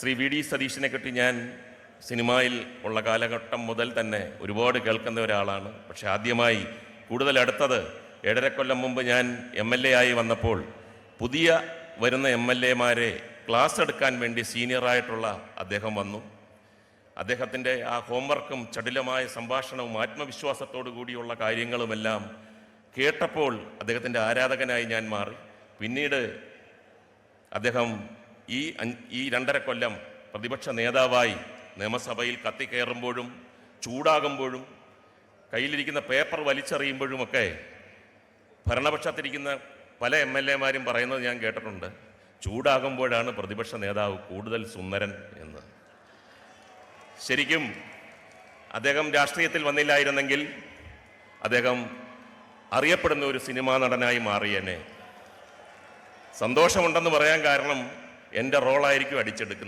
Shri V D സതീശനെ കെട്ടി ഞാൻ സിനിമയിൽ ഉള്ള കാലഘട്ടം മുതൽ തന്നെ ഒരുപാട് കേൾക്കുന്ന ഒരാളാണ്. പക്ഷെ ആദ്യമായി കൂടുതൽ അടുത്തത് ഏഴരക്കൊല്ലം കൊല്ലം മുമ്പ് ഞാൻ എം എൽ എ ആയി വന്നപ്പോൾ പുതിയ വരുന്ന എം എൽ എമാരെ ക്ലാസ് എടുക്കാൻ വേണ്ടി സീനിയറായിട്ടുള്ള അദ്ദേഹം വന്നു. അദ്ദേഹത്തിന്റെ ആ ഹോംവർക്കും ചടുലമായ സംഭാഷണവും ആത്മവിശ്വാസത്തോടു കൂടിയുള്ള കാര്യങ്ങളുമെല്ലാം കേട്ടപ്പോൾ അദ്ദേഹത്തിന്റെ ആരാധകനായി ഞാൻ മാറി. പിന്നീട് അദ്ദേഹം ഈ ഈ രണ്ടര കൊല്ലം പ്രതിപക്ഷ നേതാവായി നിയമസഭയിൽ കത്തിക്കയറുമ്പോഴും ചൂടാകുമ്പോഴും കയ്യിലിരിക്കുന്ന പേപ്പർ വലിച്ചെറിയുമ്പോഴുമൊക്കെ ഭരണപക്ഷത്തിരിക്കുന്ന പല എം എൽ എമാരും പറയുന്നത് ഞാൻ കേട്ടിട്ടുണ്ട്. ചൂടാകുമ്പോഴാണ് പ്രതിപക്ഷ നേതാവ് കൂടുതൽ സുന്ദരൻ എന്ന്. ശരിക്കും അദ്ദേഹം രാഷ്ട്രീയത്തിൽ വന്നില്ലായിരുന്നെങ്കിൽ അദ്ദേഹം അറിയപ്പെടുന്ന ഒരു സിനിമാ നടനായി മാറിയനെ. സന്തോഷമുണ്ടെന്ന് പറയാൻ കാരണം എന്റെ റോളായിരിക്കും അടിച്ചെടുക്കുന്നത്.